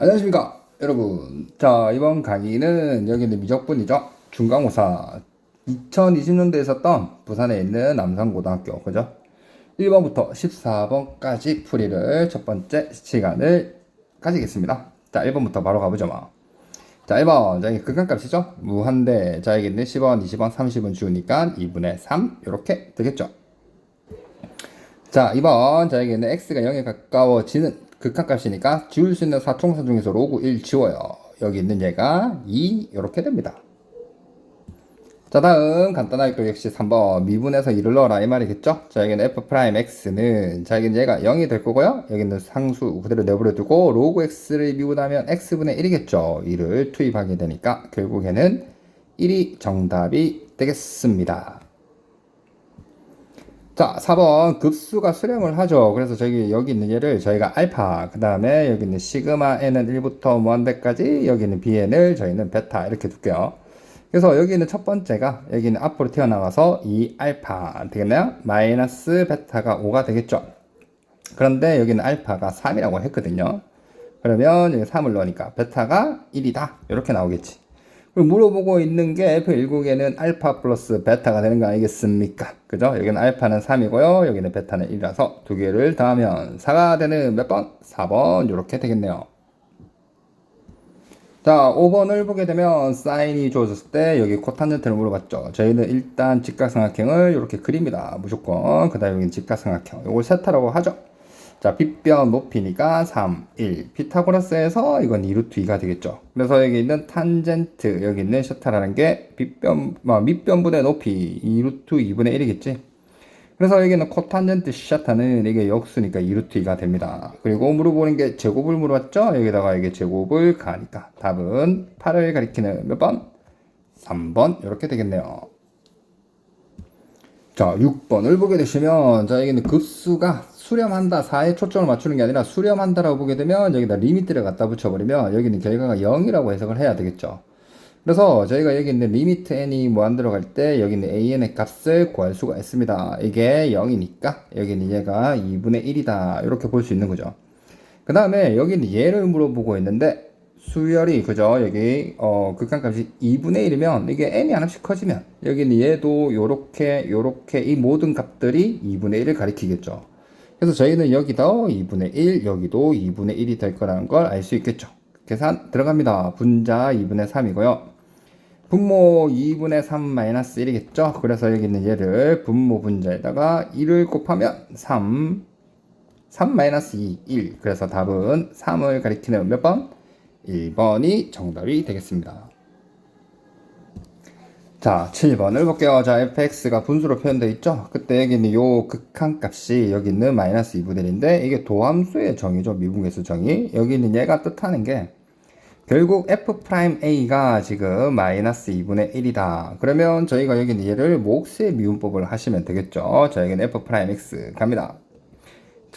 안녕하십니까 여러분. 자 이번 강의는 여기 있는 미적분이죠. 중간고사. 2020년도에 있었던 부산에 있는 남산고등학교 그죠? 1번부터 14번까지 풀이를 첫 번째 시간을 가지겠습니다. 자 1번부터 바로 가보죠 뭐. 자 1번. 자 여기 극한값이죠? 무한대. 자 여기 있는 10원 20원 30원 주니까 2분의 3 이렇게 되겠죠? 자 2번. 자 여기 있는 x가 0에 가까워지는 극한값이니까 지울 수 있는 사총사 중에서 로그 1 지워요. 여기 있는 얘가 2 이렇게 됩니다. 자 다음 간단하게 또 역시 3번 미분에서 2를 넣어라 이 말이겠죠? 자 여기는 f 프라임 x는 자 여기는 얘가 0이 될 거고요. 여기는 상수 그대로 내버려 두고 로그 x를 미분하면 x분의 1이겠죠. 2를 투입하게 되니까 결국에는 1이 정답이 되겠습니다. 자, 4번 급수가 수렴을 하죠. 그래서 저기 여기 있는 얘를 저희가 알파, 그 다음에 여기 있는 시그마 n은 1부터 무한대까지, 여기 있는 bn을 저희는 베타 이렇게 둘게요. 그래서 여기 있는 첫 번째가 여기는 앞으로 튀어나가서 2 알파 되겠나요? 마이너스 베타가 5가 되겠죠. 그런데 여기는 알파가 3이라고 했거든요. 그러면 여기 3을 넣으니까 베타가 1이다. 이렇게 나오겠지. 물어보고 있는 게 F1국에는 알파 플러스 베타가 되는 거 아니겠습니까? 그죠? 여기는 알파는 3이고요. 여기는 베타는 1이라서 두 개를 더하면 4가 되는 몇 번? 4번 이렇게 되겠네요. 자, 5번을 보게 되면 사인이 주어졌을 때 여기 코탄젠트를 물어봤죠. 저희는 일단 직각삼각형을 이렇게 그립니다. 무조건. 그 다음에 여기는 직각삼각형. 이걸 세타라고 하죠. 자, 빗변 높이니까 3, 1. 피타고라스에서 이건 2루트 2가 되겠죠. 그래서 여기 있는 탄젠트, 여기 있는 셔타라는 게 빗변, 뭐, 밑변분의 높이 2루트 2분의 1이겠지. 그래서 여기는 코탄젠트 셔타는 이게 역수니까 2루트 2가 됩니다. 그리고 물어보는 게 제곱을 물어봤죠? 여기다가 이게 제곱을 가니까 답은 8을 가리키는 몇 번? 3번. 이렇게 되겠네요. 자, 6번을 보게 되시면, 자, 여기는 급수가 수렴한다, 4에 초점을 맞추는 게 아니라 수렴한다라고 보게 되면, 여기다 리미트를 갖다 붙여버리면, 여기는 결과가 0이라고 해석을 해야 되겠죠. 그래서 저희가 여기 있는 리미트 n이 무한 들어갈 때, 여기 있는 an의 값을 구할 수가 있습니다. 이게 0이니까, 여기는 얘가 2분의 1이다. 이렇게 볼 수 있는 거죠. 그 다음에 여기는 얘를 물어보고 있는데, 수열이 그죠 여기 어 극한값이 2분의 1이면 이게 n이 하나씩 커지면 여기는 얘도 요렇게 요렇게 이 모든 값들이 2분의 1을 가리키겠죠 그래서 저희는 여기도 2분의 1 여기도 2분의 1이 될 거라는 걸 알 수 있겠죠. 계산 들어갑니다. 분자 2분의 3이고요. 분모 2분의 3 마이너스 1이겠죠? 그래서 여기 있는 얘를 분모 분자에다가 1을 곱하면 3 3 마이너스 2 1 그래서 답은 3을 가리키는 몇 번? 1번이 정답이 되겠습니다. 자, 7번을 볼게요. 자, fx가 분수로 표현되어 있죠? 그때 여기 있는 요 극한값이 여기 있는 마이너스 2분의 1인데 이게 도함수의 정의죠. 미분계수 정의. 여기 있는 얘가 뜻하는 게 결국 f'a가 지금 마이너스 2분의 1이다. 그러면 저희가 여기 있는 얘를 몫의 미분법을 하시면 되겠죠. 자, 여기는 f'x 갑니다.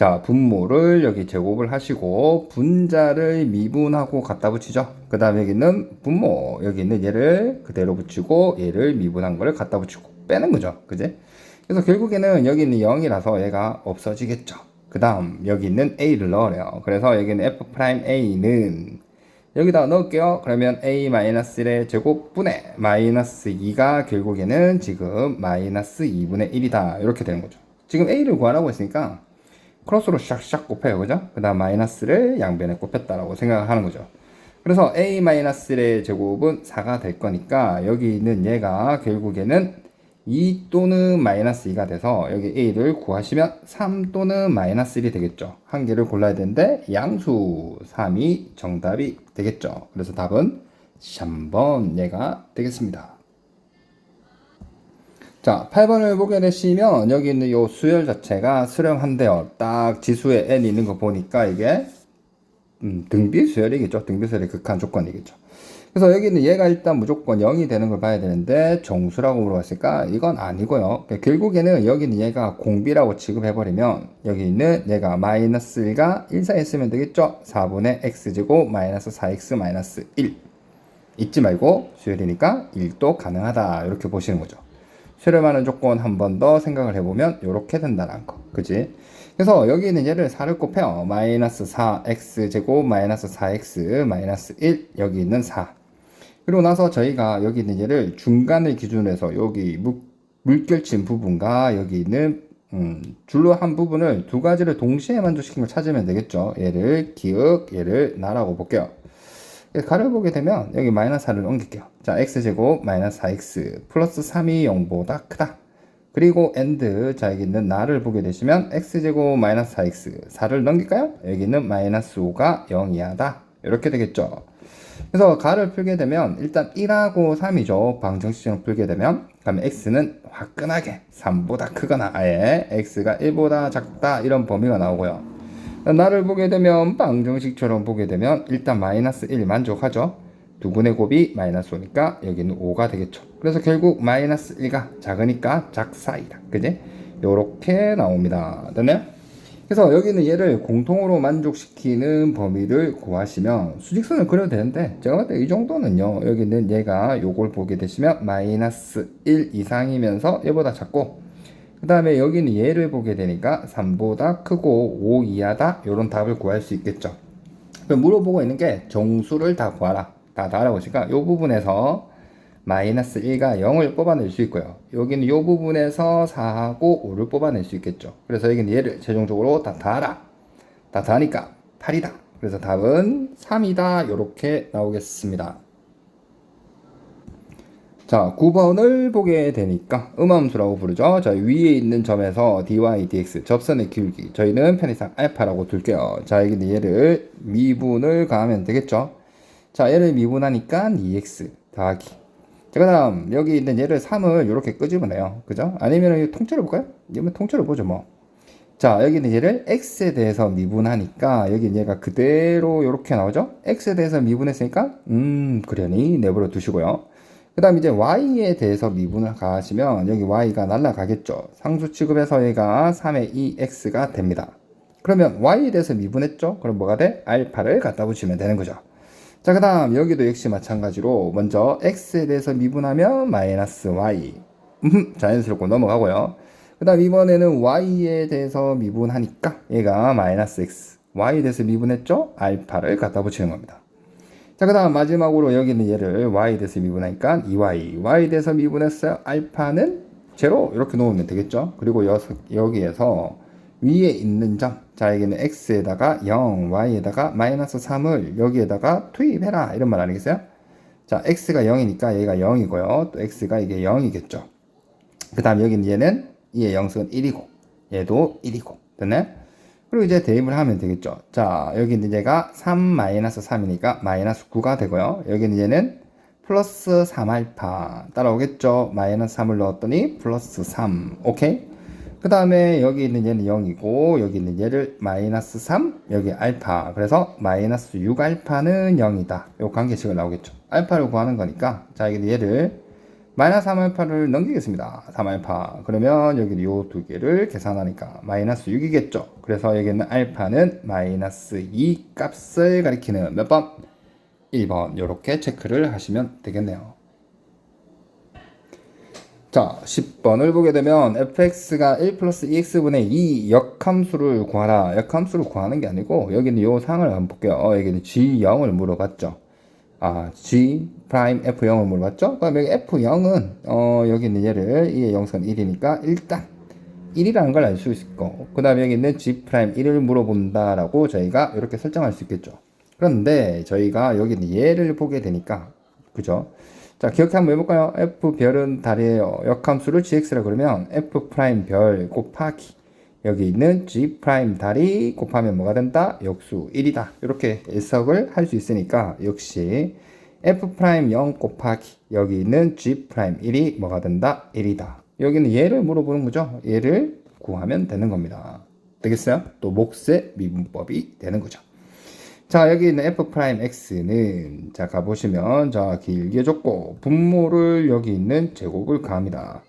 자, 분모를 여기 제곱을 하시고 분자를 미분하고 갖다 붙이죠. 그 다음에 여기는 분모, 여기 있는 얘를 그대로 붙이고 얘를 미분한 거를 갖다 붙이고 빼는 거죠. 그지? 그래서 결국에는 여기 있는 0이라서 얘가 없어지겠죠. 그 다음 여기 있는 a를 넣으래요. 그래서 여기는 f'a는 여기다 넣을게요. 그러면 a-1의 제곱분의 마이너스 2가 결국에는 지금 마이너스 2분의 1이다. 이렇게 되는 거죠. 지금 a를 구하라고 했으니까 크로스로 샥샥 곱해요. 그죠? 그 다음 마이너스를 양변에 곱했다라고 생각을 하는 거죠. 그래서 a-의 제곱은 4가 될 거니까 여기 있는 얘가 결국에는 2 또는 마이너스 2가 돼서 여기 a를 구하시면 3 또는 마이너스 1이 되겠죠. 한 개를 골라야 되는데 양수 3이 정답이 되겠죠. 그래서 답은 3번 얘가 되겠습니다. 자, 8번을 보게 되시면 여기 있는 요 수열 자체가 수렴한데요. 딱 지수에 n 있는 거 보니까 이게 음, 등비 수열이겠죠. 등비 수열의 극한 조건이겠죠. 그래서 여기 있는 얘가 일단 무조건 0이 되는 걸 봐야 되는데 정수라고 물어봤으니까 이건 아니고요. 그러니까 결국에는 여기 있는 얘가 공비라고 취급해버리면 여기 있는 얘가 마이너스 1가 1 사이에 쓰면 되겠죠. 4분의 x제곱 마이너스 4x 마이너스 1 잊지 말고 수열이니까 1도 가능하다 이렇게 보시는 거죠. 수렴하는 조건 한 번 더 생각을 해보면 이렇게 된다는 거. 그지? 그래서 여기 있는 얘를 4를 곱해요. 마이너스 4x제곱 마이너스 4x 마이너스 1 여기 있는 4 그리고 나서 저희가 여기 있는 얘를 중간을 기준으로 해서 여기 물, 물결친 부분과 여기 있는 음, 줄로 한 부분을 두 가지를 동시에 만족시킨 걸 찾으면 되겠죠. 얘를 기억, 얘를 나라고 볼게요. 그래서 가를 보게 되면 여기 마이너스 4를 옮길게요. 자, x제곱 마이너스 4x 플러스 3이 0보다 크다. 그리고 and 자 여기 있는 나를 보게 되시면 x제곱 마이너스 4x 4를 넘길까요? 여기 있는 마이너스 5가 0 이하다. 이렇게 되겠죠. 그래서 가를 풀게 되면 일단 1하고 3이죠. 방정식으로 풀게 되면 그러면 x는 화끈하게 3보다 크거나 아예 x가 1보다 작다 이런 범위가 나오고요. 나를 보게 되면 방정식처럼 보게 되면 일단 마이너스 1 만족하죠. 두분의 곱이 마이너스 5니까 여기는 5가 되겠죠. 그래서 결국 마이너스 1가 작으니까 작사이다. 그지? 요렇게 나옵니다. 됐나요? 그래서 여기는 얘를 공통으로 만족시키는 범위를 구하시면 수직선을 그려도 되는데 제가 봤을 때 이 정도는요 여기는 얘가 요걸 보게 되시면 마이너스 1 이상이면서 얘보다 작고 그 다음에 여기는 얘를 보게 되니까 3보다 크고 5 이하다 이런 답을 구할 수 있겠죠 물어보고 있는 게 정수를 다 구하라 다 달아보시니까 이 부분에서 마이너스 1과 0을 뽑아낼 수 있고요. 여기는 이 부분에서 4하고 5를 뽑아낼 수 있겠죠. 그래서 여기는 얘를 최종적으로 다 달아. 다 다니까 8이다. 그래서 답은 3이다. 이렇게 나오겠습니다. 자, 9번을 보게 되니까 음함수라고 부르죠. 자, 위에 있는 점에서 dy, dx 접선의 기울기. 저희는 편의상 알파라고 둘게요. 자, 여기는 얘를 미분을 가하면 되겠죠. 자, 얘를 미분하니까 2x 더하기. 자, 그 다음, 여기 있는 얘를 3을 이렇게 끄집어내요. 그죠? 아니면 통째로 볼까요? 이러면 통째로 보죠, 뭐. 자, 여기는 얘를 x에 대해서 미분하니까, 여기 얘가 그대로 이렇게 나오죠? x에 대해서 미분했으니까, 음, 그러니 내버려 두시고요. 그 다음 이제 y에 대해서 미분을 가하시면, 여기 y가 날라가겠죠? 상수 취급해서 얘가 3의 2x가 됩니다. 그러면 y에 대해서 미분했죠? 그럼 뭐가 돼? 알파를 갖다 붙이면 되는 거죠. 자, 그 다음 여기도 역시 마찬가지로 먼저 x에 대해서 미분하면 마이너스 y 음, 자연스럽고 넘어가고요. 그 다음 이번에는 y에 대해서 미분하니까 얘가 마이너스 x y에 대해서 미분했죠? 알파를 갖다 붙이는 겁니다. 자, 그 다음 마지막으로 여기는 얘를 y에 대해서 미분하니까 2y y에 대해서 미분했어요. 알파는 제로 이렇게 놓으면 되겠죠? 그리고 여, 여기에서 위에 있는 점, 자, 여기는 x에다가 0, y에다가 마이너스 3을 여기에다가 투입해라. 이런 말 아니겠어요? 자, x가 0이니까 얘가 0이고요. 또 x가 이게 0이겠죠. 그 다음 여기는 얘는 얘의 영수는 1이고, 얘도 1이고. 됐네? 그리고 이제 대입을 하면 되겠죠. 자, 여기는 얘가 3 마이너스 3이니까 마이너스 9가 되고요. 여기는 얘는 플러스 3알파 따라오겠죠. 마이너스 3을 넣었더니 플러스 3. 오케이? 그 다음에 여기 있는 얘는 0이고 여기 있는 얘를 마이너스 3 여기 알파 그래서 마이너스 6 알파는 0이다 요 관계식을 나오겠죠 알파를 구하는 거니까 자 여기 얘를 마이너스 3알파를 넘기겠습니다 3알파 그러면 여기 요두 개를 계산하니까 마이너스 6이겠죠 그래서 여기는 알파는 마이너스 2 값을 가리키는 몇 번? 1번 이렇게 체크를 하시면 되겠네요 자, 10번을 보게 되면 fx가 1 플러스 2x분의 2 역함수를 구하라. 역함수를 구하는 게 아니고 여기는 요 상을 한번 볼게요. 어, 여기는 g0을 물어봤죠. 아, g 프라임 f0을 물어봤죠. 그다음 여기 f0은 어, 여기 있는 얘를 이의 영선 1이니까 일단 1이라는 걸 알 수 있고 그 다음에 여기 있는 g 프라임 1을 물어본다라고 저희가 이렇게 설정할 수 있겠죠. 그런데 저희가 여기 있는 얘를 보게 되니까 그죠? 자, 기억해 한번 해볼까요? f 별은 달이에요. 역함수를 gx라 그러면 f 프라임 별 곱하기 여기 있는 g 프라임 달이 곱하면 뭐가 된다? 역수 1이다. 이렇게 해석을 할 수 있으니까 역시 f 프라임 0 곱하기 여기 있는 g 프라임 1이 뭐가 된다? 1이다. 여기는 얘를 물어보는 거죠. 얘를 구하면 되는 겁니다. 되겠어요? 또 몫의 미분법이 되는 거죠. 자, 여기 있는 f 프라임 x는 자 가보시면 자 길게 줬고 분모를 여기 있는 제곱을 가합니다.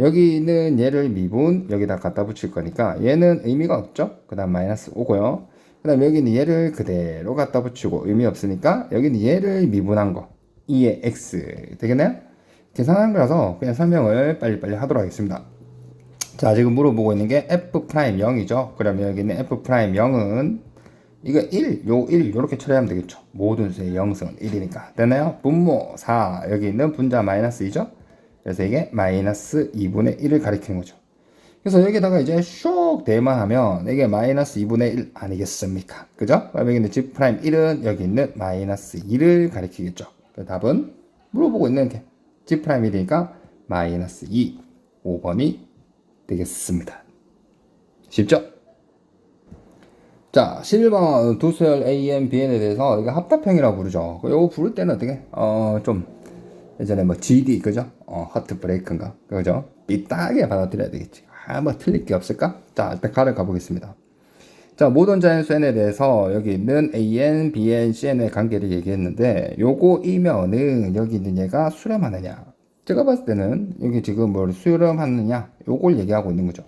여기 있는 얘를 미분 여기다 갖다 붙일 거니까 얘는 의미가 없죠. 그 다음 마이너스 5고요. 그 다음 여기 있는 얘를 그대로 갖다 붙이고 의미 없으니까 여기 있는 얘를 미분한 거 2의 x 되겠나요? 계산하는 거라서 그냥 설명을 빨리빨리 하도록 하겠습니다. 자, 지금 물어보고 있는 게 f 프라임 0이죠. 그러면 여기는 f 프라임 0은 이거 1, 요 1, 요렇게 처리하면 되겠죠. 모든 수의 0승은 1이니까. 됐나요? 분모 4, 여기 있는 분자 마이너스 2죠. 그래서 이게 마이너스 2분의 1을 가리키는 거죠. 그래서 여기다가 이제 쇽 대만 하면 이게 마이너스 2분의 1 아니겠습니까? 그죠? 그럼 여기 있는 g 프라임 1은 여기 있는 마이너스 2를 가리키겠죠. 그 답은 물어보고 있는 게 g 프라임 1이니까 마이너스 2, 5번이 되겠습니다. 쉽죠? 자, 11번 두수열 AM, BN에 대해서 이거 합답형이라고 부르죠. 이거 부를 때는 어떻게? 어, 좀 예전에 뭐 GD 그죠? 어, 하트 브레이크인가? 그죠? 삐딱하게 받아들여야 되겠지. 아, 뭐 틀릴 게 없을까? 자, 가를 가보겠습니다. 자, 모든 자연수 n에 대해서 여기 있는 an, bn, cn의 관계를 얘기했는데 요거 이면은 여기 있는 얘가 수렴하느냐? 제가 봤을 때는 여기 지금 뭘 수렴하느냐? 요걸 얘기하고 있는 거죠.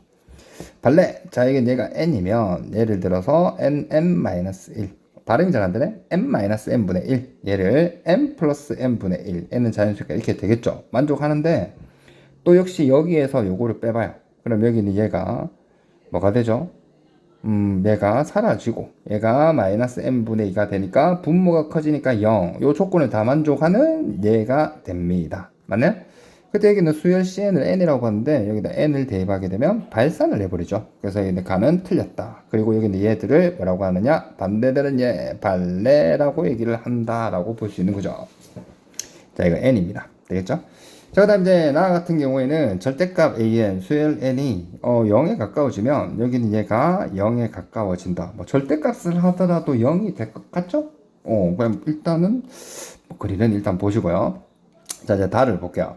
발레. 자, 이게 얘가 n이면 예를 들어서 nm-1 발음이 잘 안 되네. m-n분의 1 얘를 m 플러스 n분의 1 n은 자연수니까 이렇게 되겠죠. 만족하는데 또 역시 여기에서 요거를 빼봐요. 그럼 여기는 얘가 뭐가 되죠? 음, 얘가 사라지고 얘가 마이너스 n분의 2가 되니까 분모가 커지니까 0. 요 조건을 다 만족하는 얘가 됩니다. 맞나요? 그때 여기는 수열 cn을 n이라고 하는데 여기다 n을 대입하게 되면 발산을 해버리죠. 그래서 여기는 가는 틀렸다. 그리고 여기는 얘들을 뭐라고 하느냐? 반대되는 얘 발레라고 얘기를 한다라고 볼 수 있는 거죠. 자, 이거 n입니다. 되겠죠? 자, 그 다음 이제 나 같은 경우에는 절대값 an, 수열 n이 어, 0에 가까워지면 여기는 얘가 0에 가까워진다. 뭐 절대값을 하더라도 0이 될 것 같죠? 어, 그럼 일단은 뭐 그리는 일단 보시고요. 자, 이제 달을 볼게요.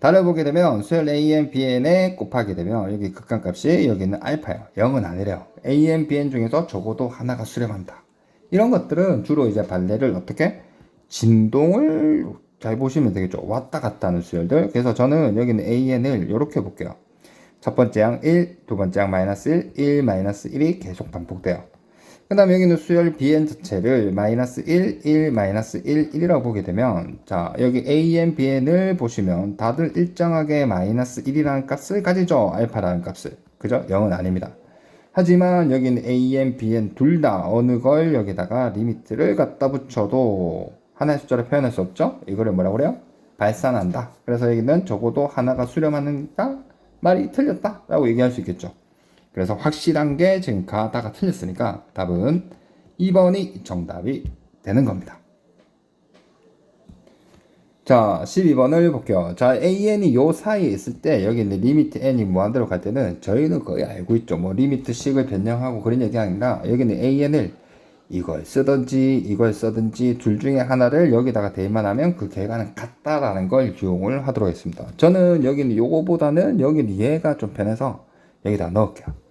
달을 보게 되면 수열 an, bn에 곱하게 되면 여기 극한값이 여기는 알파예요. 0은 아니래요. an, bn 중에서 적어도 하나가 수렴한다. 이런 것들은 주로 이제 발레를 어떻게 진동을 잘 보시면 되겠죠. 왔다 갔다 하는 수열들. 그래서 저는 여기는 AN을 이렇게 볼게요. 첫 번째 양 1, 두 번째 양 마이너스 1, 1, 마이너스 1이 계속 반복돼요. 그 다음에 여기는 수열 BN 자체를 마이너스 1, 1, 마이너스 1, 1이라고 보게 되면 자 여기 AN, BN을 보시면 다들 일정하게 마이너스 1이라는 값을 가지죠. 알파라는 값을. 그죠? 0은 아닙니다. 하지만 여기는 AN, BN 둘 다 어느 걸 여기다가 리미트를 갖다 붙여도 하나의 숫자로 표현할 수 없죠? 이거를 뭐라고 그래요? 발산한다. 그래서 여기는 적어도 하나가 수렴하는가? 말이 틀렸다. 라고 얘기할 수 있겠죠. 그래서 확실한 게 지금 가다가 틀렸으니까 답은 2번이 정답이 되는 겁니다. 자, 12번을 볼게요. 자, AN이 요 사이에 있을 때, 여기 있는 리미트 N이 무한대로 갈 때는 저희는 거의 알고 있죠. 뭐, 리미트 식을 변형하고 그런 얘기 아니라, 여기는 AN을 이걸 쓰든지 이걸 쓰든지 둘 중에 하나를 여기다가 대입만 하면 그 결과는 같다라는 걸 기용을 하도록 했습니다. 저는 여기는 요거보다는 여기는 얘가 좀 편해서 여기다 넣을게요.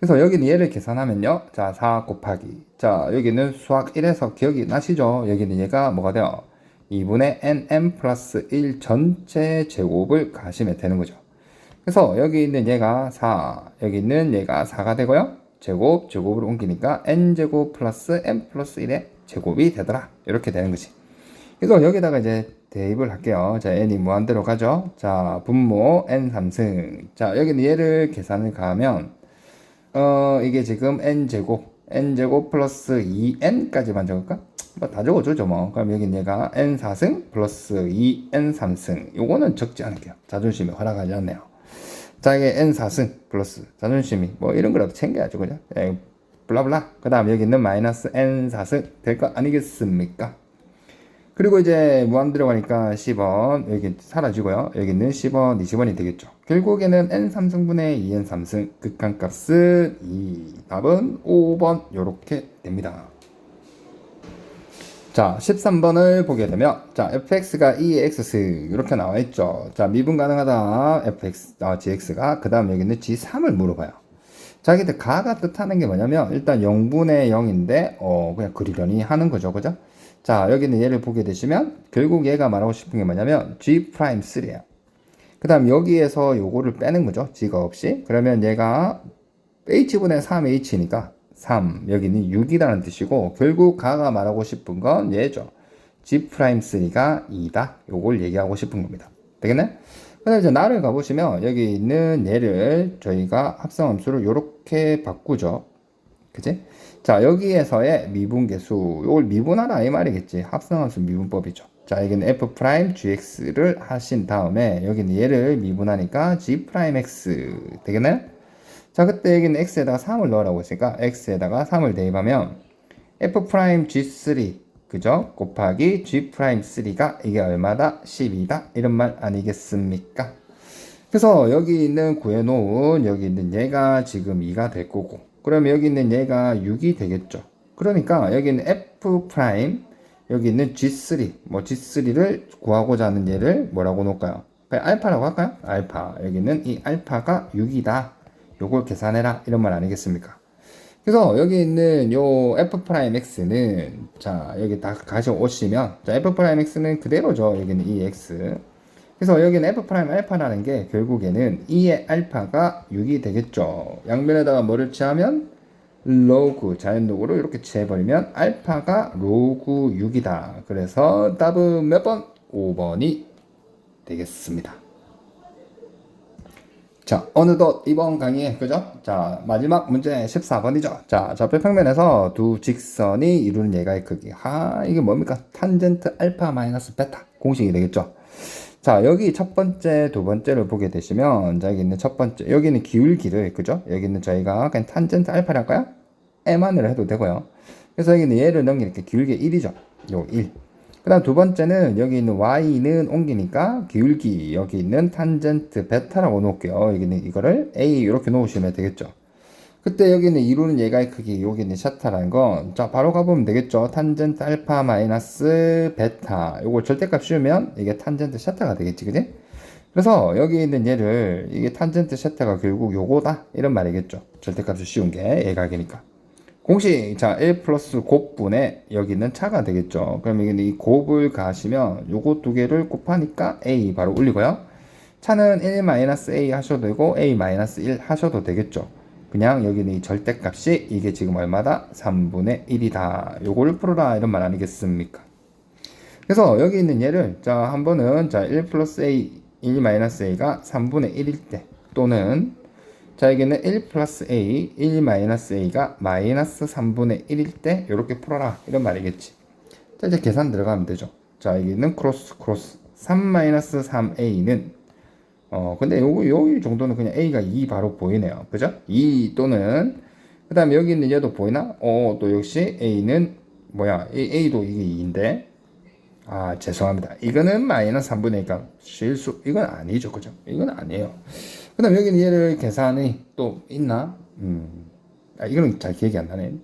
그래서 여기는 얘를 계산하면요. 자, 4 곱하기. 자, 여기는 수학 1에서 기억이 나시죠? 여기는 얘가 뭐가 돼요? 2분의 nm 플러스 1 전체 제곱을 가시면 되는 거죠. 그래서 여기 있는 얘가 4, 여기 있는 얘가 4가 되고요. 제곱, 제곱으로 옮기니까 n제곱 플러스 n 플러스 1의 제곱이 되더라. 이렇게 되는 거지. 그래서 여기다가 이제 대입을 할게요. 자, n이 무한대로 가죠. 자, 분모 n 3승. 자, 여기는 얘를 계산을 가하면, 어, 이게 지금 n제곱, n제곱 플러스 2n까지만 적을까? 뭐다 적어주죠, 뭐. 그럼 여기 얘가 n 4승 플러스 2n 3승. 요거는 적지 않을게요. 자존심이 허락하지 않네요. 자, 이게 n 4승 플러스 자존심이 뭐 이런 거라도 챙겨야죠, 그죠? 예, 블라블라. 그 다음 여기 있는 마이너스 n 4승 될 거 아니겠습니까? 그리고 이제 무한 들어가니까 10원 여기 사라지고요. 여기 있는 10원, 20원이 되겠죠. 결국에는 n 3승분의 2n 3승 극한값은 2. 답은 5번 요렇게 됩니다. 자, 13번을 보게 되면, 자, fx가 2x 이렇게 나와 있죠. 자, 미분 가능하다. fx, 아, gx가. 그 다음 여기는 g3을 물어봐요. 자, 근데 가가 뜻하는 게 뭐냐면, 일단 0분의 0인데, 어, 그냥 그리려니 하는 거죠. 그죠? 자, 여기는 얘를 보게 되시면, 결국 얘가 말하고 싶은 게 뭐냐면, g'3이에요. 그 다음 여기에서 요거를 빼는 거죠. g가 없이. 그러면 얘가 h분의 3h니까, 3 여기는 6이라는 뜻이고 결국 가가 말하고 싶은 건 얘죠. G'3가 2다. 요걸 얘기하고 싶은 겁니다. 되겠네? 그다음에 이제 나를 가보시면 여기 있는 얘를 저희가 합성함수를 이렇게 바꾸죠. 그지? 자, 여기에서의 미분계수, 요걸 미분하라 이 말이겠지. 합성함수 미분법이죠. 자, 여기는 f 프라임 gx를 하신 다음에 여기는 얘를 미분하니까 g 프라임 x 되겠나요? 자, 그때 여기는 x에다가 3을 넣으라고 했으니까 x에다가 3을 대입하면 f 프라임 g3 그죠? 곱하기 g 프라임 3가 이게 얼마다? 12다. 이런 말 아니겠습니까? 그래서 여기 있는 구해놓은 여기 있는 얘가 지금 2가 될 거고 그러면 여기 있는 얘가 6이 되겠죠. 그러니까 여기 있는 f 프라임 여기 있는 g3 뭐 g3를 구하고자 하는 얘를 뭐라고 놓을까요? 알파라고 할까요? 알파 여기는 이 알파가 6이다. 요걸 계산해라 이런 말 아니겠습니까? 그래서 여기 있는 요 f 프라임 x는 자 여기 다 가져오시면 자 f 프라임 x는 그대로죠. 여기는 이 x 그래서 여기는 f 프라임 알파라는 게 결국에는 2의 알파가 6이 되겠죠. 양면에다가 뭐를 취하면 로그 자연록으로 이렇게 취해버리면 알파가 로그 6이다. 그래서 답은 몇 번? 5번이 되겠습니다. 자, 어느덧 이번 강의에, 그죠? 자, 마지막 문제 14번이죠. 자, 좌표 평면에서 두 직선이 이루는 예가의 크기. 하, 이게 뭡니까? 탄젠트 알파 마이너스 베타. 공식이 되겠죠? 자, 여기 첫 번째, 두 번째를 보게 되시면, 자, 여기 있는 첫 번째, 여기는 기울기를, 그죠? 여기는 저희가 그냥 탄젠트 알파랄까요? m만으로 해도 되고요. 그래서 여기는 얘를 넘기는 게 기울기 1이죠. 요 1. 그 다음 두 번째는 여기 있는 y는 옮기니까 기울기 여기 있는 탄젠트 베타라고 놓을게요. 여기는 이거를 a 이렇게 놓으시면 되겠죠. 그때 여기는 이루는 예가의 크기 여기는 샤타라는 건자 바로 가보면 되겠죠. 탄젠트 알파 마이너스 베타 요걸 절대값 씌우면 이게 탄젠트 샤타가 되겠지 그지? 그래서 여기 있는 얘를 이게 탄젠트 샤타가 결국 요거다 이런 말이겠죠. 절대값을 씌운 게 예각이니까. 공식 자 1 플러스 곱분의 여기 있는 차가 되겠죠. 그럼 여기는 이 곱을 가시면 요거 두 개를 곱하니까 a 바로 올리고요. 차는 1 마이너스 a 하셔도 되고 a 마이너스 1 하셔도 되겠죠. 그냥 여기는 이 절대값이 이게 지금 얼마다? 3분의 1이다. 요거를 풀어라 이런 말 아니겠습니까? 그래서 여기 있는 얘를 자 한 번은 자 1 플러스 a 1 마이너스 a가 3분의 1일 때 또는 자, 여기는 1 플러스 a, 1 마이너스 a가 마이너스 3분의 1일 때 이렇게 풀어라. 이런 말이겠지. 자, 이제 계산 들어가면 되죠. 자, 여기는 크로스 크로스 3 마이너스 3a는 어, 근데 요거 여기 정도는 그냥 a가 2 바로 보이네요. 그죠? 2 또는 그 다음에 여기 있는 얘도 보이나? 어, 또 역시 a는 뭐야? a도 이게 2인데 아, 죄송합니다. 이거는 마이너스 3분의 1가 실수. 이건 아니죠. 그죠? 이건 아니에요. 그 다음 여기는 얘를 계산이 또 있나? 음. 아, 이거는 잘 기억이 안 나네.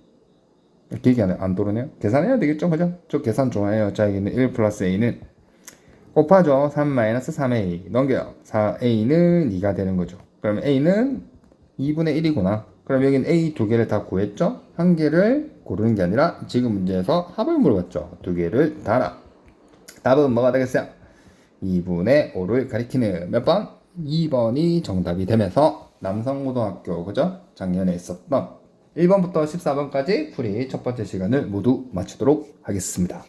기억이 안, 안 도르네요. 계산해야 되겠죠? 그죠? 저 계산 좋아해요. 자, 여기는 1 플러스 a는 곱하죠. 3 마이너스 3a. 넘겨요. 4a는 2가 되는 거죠. 그럼 a는 2분의 1이구나. 그럼 여기는 a 두 개를 다 구했죠? 한 개를 고르는 게 아니라 지금 문제에서 합을 물어봤죠. 두 개를 달아. 답은 뭐가 되겠어요? 2분의 5를 가리키는 몇 번? 2번이 정답이 되면서 남성고등학교 그죠? 작년에 있었던 1번부터 14번까지 풀이 첫 번째 시간을 모두 마치도록 하겠습니다.